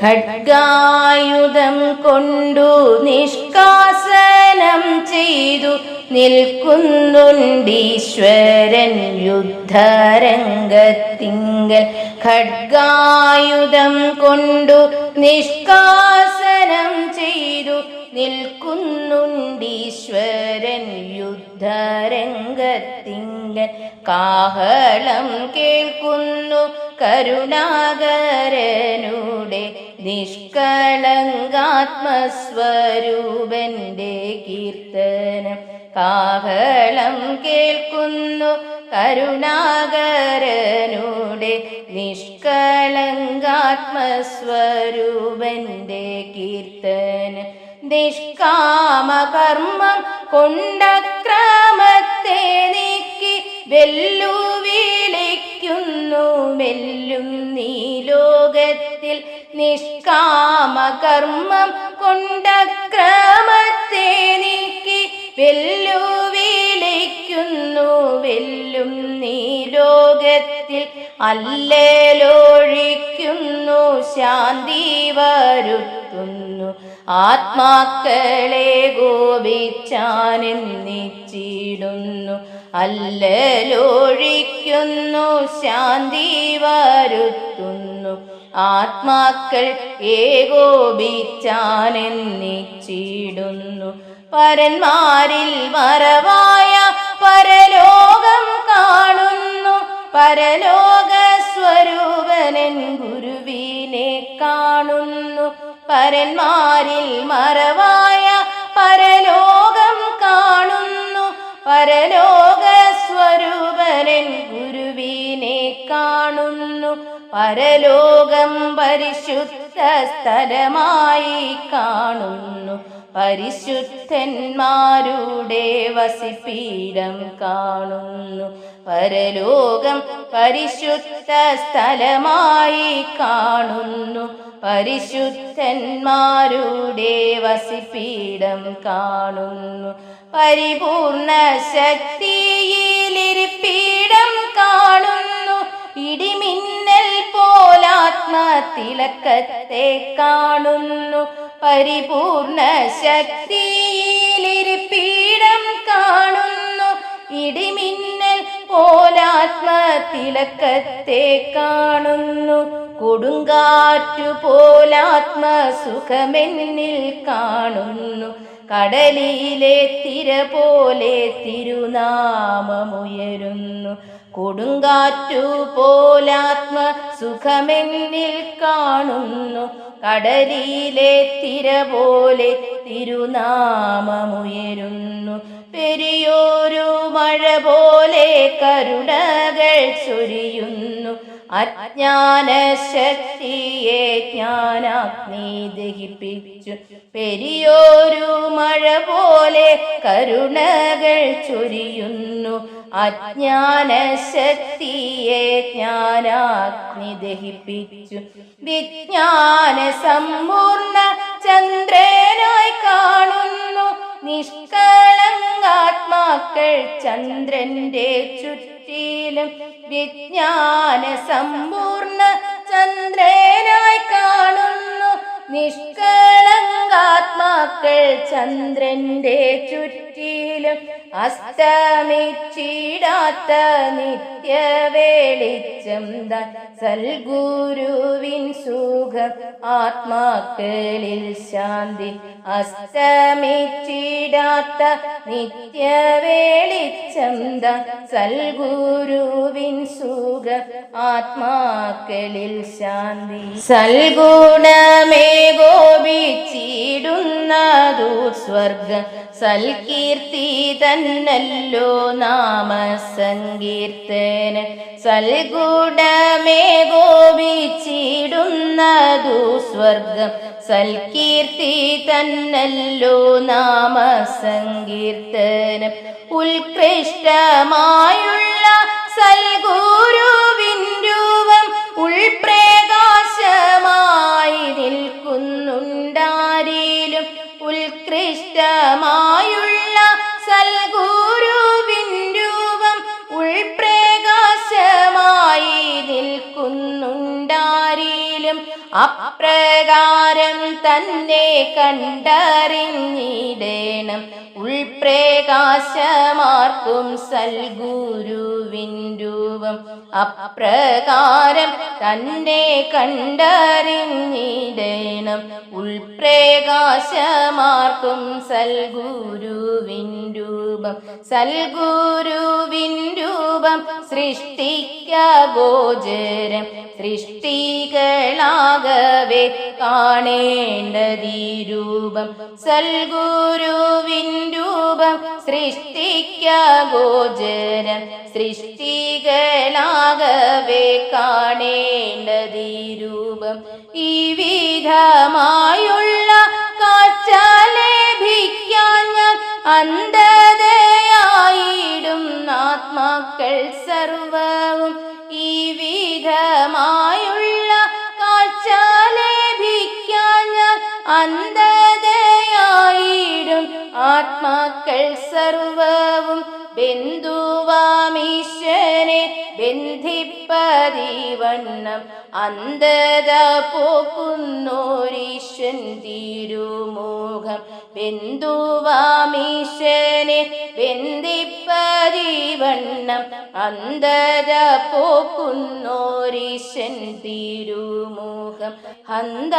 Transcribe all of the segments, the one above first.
ഖഡ്ഗായുധം കൊണ്ടു നിഷ്കാസനം ചെയ്തു നിൽക്കുന്നുണ്ടീശ്വരൻ യുദ്ധരംഗത്തിങ്കൽ. ഖഡ്ഗായുധം കൊണ്ടു നിഷ്കാസനം ചെയ്തു നിൽക്കുന്നുണ്ടീശ്വരൻ യുദ്ധരംഗത്തിങ്കൽ കാഹളം കേൾക്കുന്നു കരുണാകരനുടെ നിഷ്കളങ്കാത്മസ്വരൂപന്റെ കീർത്തനം കാഹളം കേൾക്കുന്നു കരുണാകരനുടെ നിഷ്കളങ്കാത്മസ്വരൂപന്റെ കീർത്തനം നിഷ്കാമകർമ്മം കൊണ്ട കൊണ്ടക്രമത്തെ നീക്കി വെല്ലുവിളിക്കുന്നു. മെല്ലും നീ ലോകത്തിൽ നിഷ്കാമകർമ്മം കൊണ്ട കൊണ്ടക്രമത്തെ നീക്കി വെല്ലുവിളിക്കുന്നു. വെല്ലും നീ ലോകത്തിൽ അല്ലേലൊഴിക്കുന്നു. ശാന്തി വരുത്തുന്നു. ആത്മാക്കളെ ഗോപിച്ചാനെന്നിച്ചിടുന്നു. അല്ലലൊഴിക്കുന്നു ശാന്തി വരുത്തുന്നു. ആത്മാക്കൾ ഏകോപിച്ചാനെന്നിച്ചിടുന്നു പരന്മാരിൽ മറവായ പരലോകം കാണുന്നു. പരലോക സ്വരൂപനൻ ഗുരുവിനെ കാണുന്നു. പരന്മാരിൽ മറവായ പരലോകം കാണുന്നു. പരലോക സ്വരൂപനൻ ഗുരുവിനെ കാണുന്നു. പരലോകം പരിശുദ്ധ സ്ഥലമായി കാണുന്നു. പരിശുദ്ധന്മാരുടെ വസിപ്പീഠം കാണുന്നു. പരലോകം പരിശുദ്ധ സ്ഥലമായി കാണുന്നു. പരിശുദ്ധന്മാരുടെ വസിപ്പീഠം കാണുന്നു. പരിപൂർണ ശക്തിയിലിരിപ്പീഠം കാണുന്നു. ഇടിമിന്നൽ പോലാത്മ തിലക്കത്തെ കാണുന്നു. പരിപൂർണ ശക്തിയിലിരിപ്പീഠം കാണുന്നു. ഇടിമിന്നൽ പോലാത്മതിലക്കത്തെ കാണുന്നു. കൊടുങ്കാറ്റു പോലാത്മ സുഖമെന്നിൽ കാണുന്നു. കടലിലെ തിര പോലെ തിരുനാമമുയരുന്നു. കൊടുങ്കാറ്റു പോലാത്മ സുഖമെന്നിൽ കാണുന്നു. കടലിലെ തിര പോലെ തിരുനാമമുയരുന്നു. പെരിയോരു മഴ പോലെ കരുണകൾ ചൊരിയുന്നു. അജ്ഞാന ശക്തിയെ ജ്ഞാനാഗ്നി ദഹിപ്പിച്ചു പെരിയോരു മഴ പോലെ കരുണകൾ ചൊരിയുന്നു. അജ്ഞാനശക്തിയെ ജ്ഞാനാഗ്നി ദഹിപ്പിച്ചു വിജ്ഞാന സമ്പൂർണ ചന്ദ്രനായി കാണുന്നു ചന്ദ്രന്റെ ചുറ്റിലും വിജ്ഞാന സമ്പൂർണ ചന്ദ്രനായി കാണുന്നു. നിഷ്കളങ്കാത്മാക്കൾ ചന്ദ്രന്റെ ചുറ്റിലും അസ്തമിച്ചിടാത്ത നിത്യ വെളിച്ചം സൽഗുരുവിൻ സുഖം ആത്മാക്കളിൽ ശാന്തി അസ്തമിച്ചിടാത്ത നിത്യ സൽഗുരുവിൻ സുഖം ആത്മാക്കളിൽ ശാന്തി സൽഗുണമേ ഗോപിച്ചിടുന്നതു സ്വർഗ സൽകീർത്തി തന്നല്ലോ നാമ സങ്കീർത്തന സൽഗുടമേ ഗോപിച്ചിടുന്നതു സ്വർഗം. സൽകീർത്തി തന്നല്ലോ നാമ സങ്കീർത്തനം ഉത്കൃഷ്ടമായുള്ള സൽഗുരുവിൻ രൂപം ഉൾപ്രകാശമായി അപ്രകാരം തന്നെ കണ്ടറിഞ്ഞിടേണം. ഉൾപ്രകാശമാർക്കും സൽഗുരുവിൻ രൂപം. അപ്രകാരം തന്നെ കണ്ടറിഞ്ഞിടേണം. ഉൾപ്രകാശമാർക്കും സൽഗുരുവിൻ രൂപം. സൽഗുരുവിൻ രൂപം സൃഷ്ടിക്ക ഗോചരം സൃഷ്ടികളാകവേ കാണേണ്ടതീ രൂപം സൽഗുരുവിൻ രൂപം സൃഷ്ടിക്ക ഗോചരം. സൃഷ്ടികളാകവേ കാണേണ്ടതീ രൂപം ഈ വിധമായുള്ള കാഴ്ച ലഭിക്കാൻ ഞാൻ അന്ധതയായിടും. ആത്മാക്കൾ സർവവും സർവവും ബന്ധുവാമീശ്വരെ ബന്ധിപ്പതിവണ്ണം അന്ധത പോക്കുന്നോരീശ്വൻ തിരുമുഖം ബന്ധുവാമീശ്വനെ ബന്ധിപ്പതിവണ്ണം അന്തര പോക്കുന്നോരീശൻ തിരുമുഖം. ഹന്ത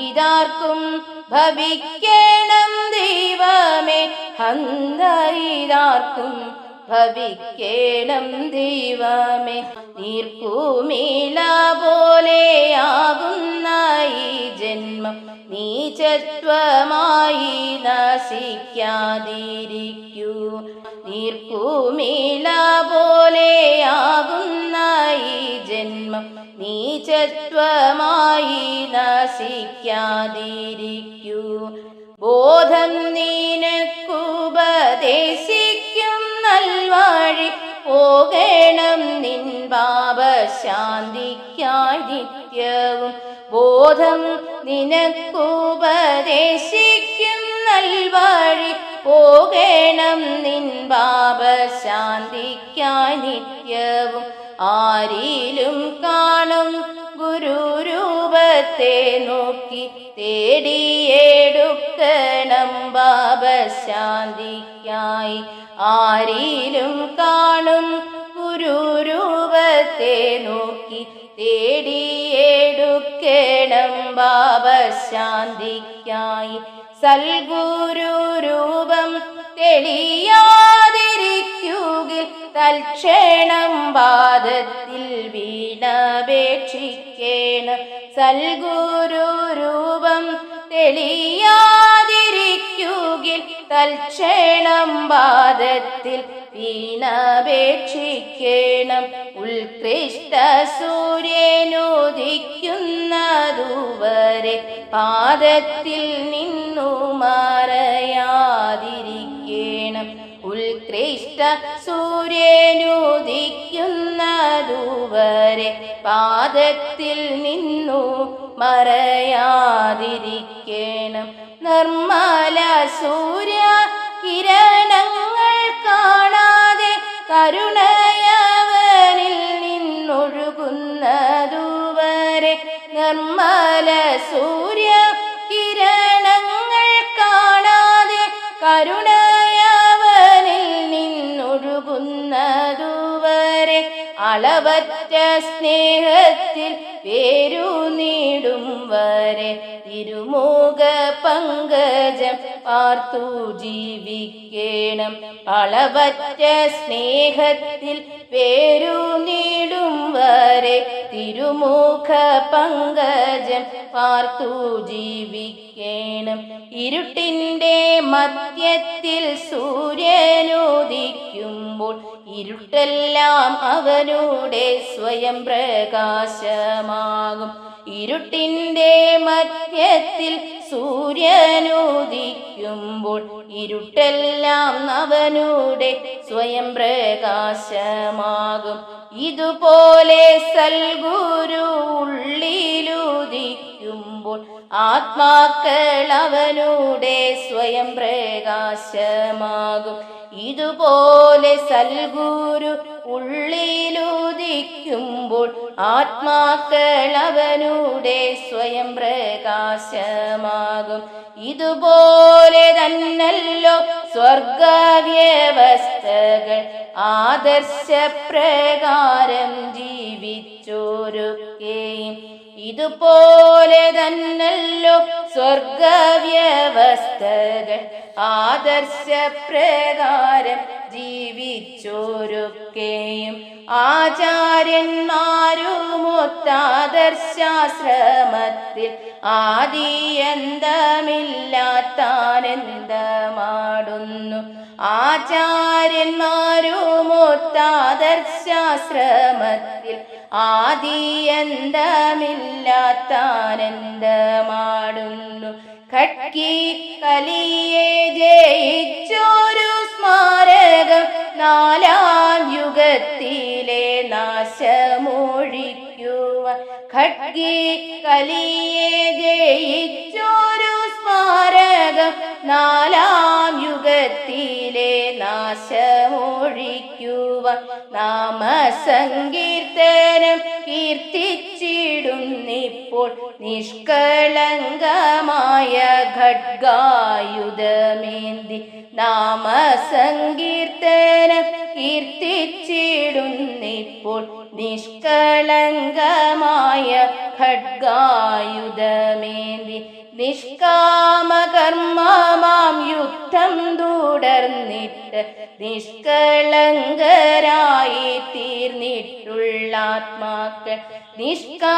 ഇതാർക്കും ഭവിക്കണം ദൈവമേ. ഹന്ത ഇതാർക്കും ഭവിക്കേണം ദൈവമേ. നീർക്കുമില പോലെയാകുന്ന നീചത്വമായി നശിക്കാതിരിക്കൂ. നീർക്കുമില പോലെയാകുന്ന ഈ ജന്മം നീചത്വമായി നശിക്കാതിരിക്കൂ. ബോധം നിനക്കുപദേശിക്കും നൽവഴി പോകണം നിൻ പാപശാന്തിക്കായി നിത്യവും. ബോധം നിനക്കുപദേശിക്കും നൽവഴി പോകണം നിൻ പാപശാന്തിക്കായി നിത്യവും. ആരിലും കാണും ഗുരുരൂപത്തെ നോക്കി തേടിയെടുക്കണം പാപശാന്തിക്കായി. ആരിലും കാണും ഗുരുരൂപത്തെ നോക്കി തേടിയെടുക്കണം പാപശാന്തിക്കായി. സൽഗുരുരൂപം തെളിയാതിരിക്കുകിൽ തൽക്ഷണം പാദത്തിൽ വീണപേക്ഷിക്കേണം. സൽഗുരുരൂപം തെളിയാതിരിക്കുകിൽ തൽക്ഷണം പാദത്തിൽ വീണപേക്ഷിക്കണം. ഉത്കൃഷ്ട സൂര്യനുദിക്കുന്നതുവരെ പാദത്തിൽ നിന്നു മറയാതിരിക്കേണം. ഉത്കൃഷ്ട സൂര്യനുദിക്കുന്നതുവരെ പാദത്തിൽ നിന്നു മറയാതിരിക്കേണം. നിർമ്മല സൂര്യ കിരണങ്ങൾ കാണാതെ കരുണയവനിൽ നിന്നൊഴുകുന്നതുവരെ നിർമ്മല സൂര്യ കിരണങ്ങൾ കാണാതെ കരുണയവനിൽ അളവറ്റ സ്നേഹത്തിൽ പേരു നീടും വരെ തിരുമോക പങ്കജം പാർത്തു ജീവിക്കണം. അളവറ്റ സ്നേഹത്തിൽ പേരു നീടും വരെ തിരുമുഖ പങ്കജം പാർത്തു ജീവിക്കണം. ഇരുട്ടിന്റെ മധ്യത്തിൽ സൂര്യനുദിക്കുമ്പോൾ ഇരുട്ടെല്ലാം അവനോടെ സ്വയം പ്രകാശമാകും. ഇരുട്ടിന്റെ മധ്യത്തിൽ സൂര്യനുദിക്കുമ്പോൾ ഇരുട്ടെല്ലാം അവനുടെ സ്വയം പ്രകാശമാകും. ഇതുപോലെ സൽഗുരു ഉള്ളിലുദിക്കുമ്പോൾ ആത്മാക്കൾ അവനുടെ സ്വയം പ്രകാശമാകും. ഇതുപോലെ സൽഗുരു ഉള്ളിലുദിക്കുമ്പോൾ ആത്മാക്കൾ അവനുടെ സ്വയം പ്രകാശമാകും. ഇതുപോലെ തന്നല്ലോ സ്വർഗവ്യവസ്ഥകൾ. ആദർശപ്രകാരം ജീവിച്ചോരൊക്കെയും ഇതുപോലെ തന്നല്ലോ സ്വർഗവ്യവസ്ഥകൾ. ആദർശപ്രകാരം ജീവിച്ചോരൊക്കെയും ആചാര്യന്മാരുമൊത്താദർശാശ്രമത്തിൽ ആദിയന്തമില്ലാത്താനന്ദമാടുന്നു. ആചാര്യന്മാരുമൊത്താദർശാശ്രമത്തിൽ ആദിയന്തമില്ലാത്താനന്ദമാടുന്നു. ഖഡ്കി കലിയെ ജയിച്ചൊരു സ്മാരകം നാലാം യുഗത്തിലെ നാശമൊഴിക്കുവാൻ നാമസങ്കീർത്തനം കീർത്തിച്ചിടുന്നിപ്പോൾ നിഷ്കളങ്കമായ ഖഡ്ഗായുധമേന്തി നാമസങ്കീർത്തനം കീർത്തിച്ചിടുന്നിപ്പോൾ നിഷ്കളങ്കമായ ഖഡ്ഗായുധമേന്തി നിഷ്കാമകർമ്മമാം യുദ്ധം തുടർന്നിട്ട് നിഷ്കളങ്ക ആത്മാക്കൾ നിഷ്കാമകർമാമാം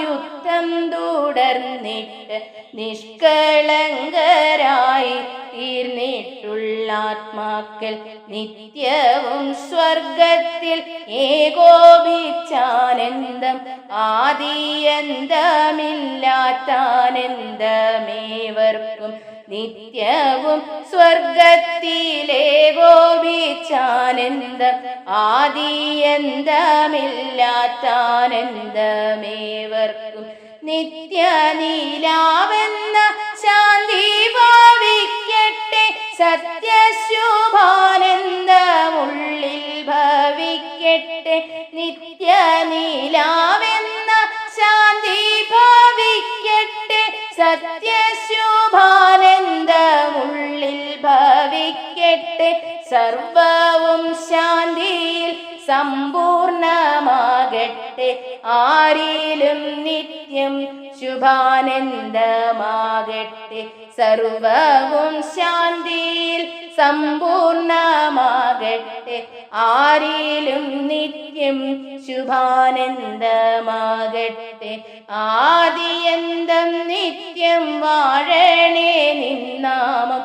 യുദ്ധം തുടർന്നിട്ട് നിഷ്കളങ്കരായി തീർന്നിട്ടുള്ള ആത്മാക്കൾ നിത്യവും സ്വർഗത്തിൽ ഏകോപിച്ചാനന്ദം ആദിയന്തമില്ലാത്താനന്ദമേവർക്കും നിത്യവും സ്വർഗത്തിലേകോപിച്ചാനന്ദം ആദിയന്തമില്ലാത്താനന്ദമേവർക്കും നിത്യനീലാവെന്ന ശാന്തി ഭാവിക്കട്ടെ. സത്യശുഭാനന്ദമുള്ളിൽ ഭവിക്കട്ടെ. നിത്യനീലാവെന്ന ഭവിക്കട്ടെ സർവവും ശാന്തിയിൽ സമ്പൂർണമാകട്ടെ. ആരിലും നിത്യം ശുഭാനന്ദമാകട്ടെ. സർവവും ശാന്തിയിൽ സമ്പൂർണമാകട്ടെ. ആരിലും നിത്യം ശുഭാനന്ദമാകട്ടെ. ആദിയന്തം നിത്യം വാഴണേ നിന്നാമം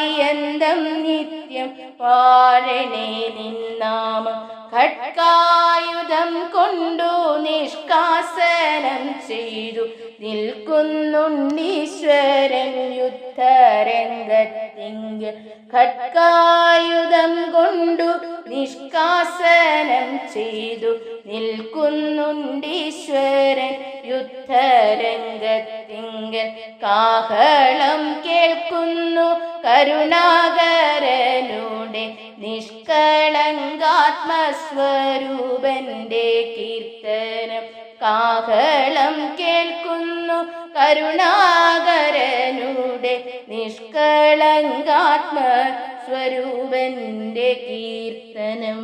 ആദിയന്തം നിത്യം പാരണേ നിന്നാമം ഖഡ്കായുധം കൊണ്ടു നിഷ്കാസനം ചെയ്തു. നിൽക്കുന്നുണ്ടീശ്വരൻ യുദ്ധരംഗത്തിങ്കൽ ഖഡ്കായുധം കൊണ്ടു നിഷ്കാസനം ചെയ്തു. നിൽക്കുന്നുണ്ടീശ്വരൻ യുദ്ധരംഗത്തിങ്കൽ കാഹളം കേൾക്കുന്നു കരുണാകരനുടെ നിഷ്കളങ്കാത്മസ്വരൂപന്റെ കീർത്തനം കാഹളം കേൾക്കുന്നു കരുണാകരനുടെ നിഷ്കളങ്കാത്മ സ്വരൂപന്റെ കീർത്തനം.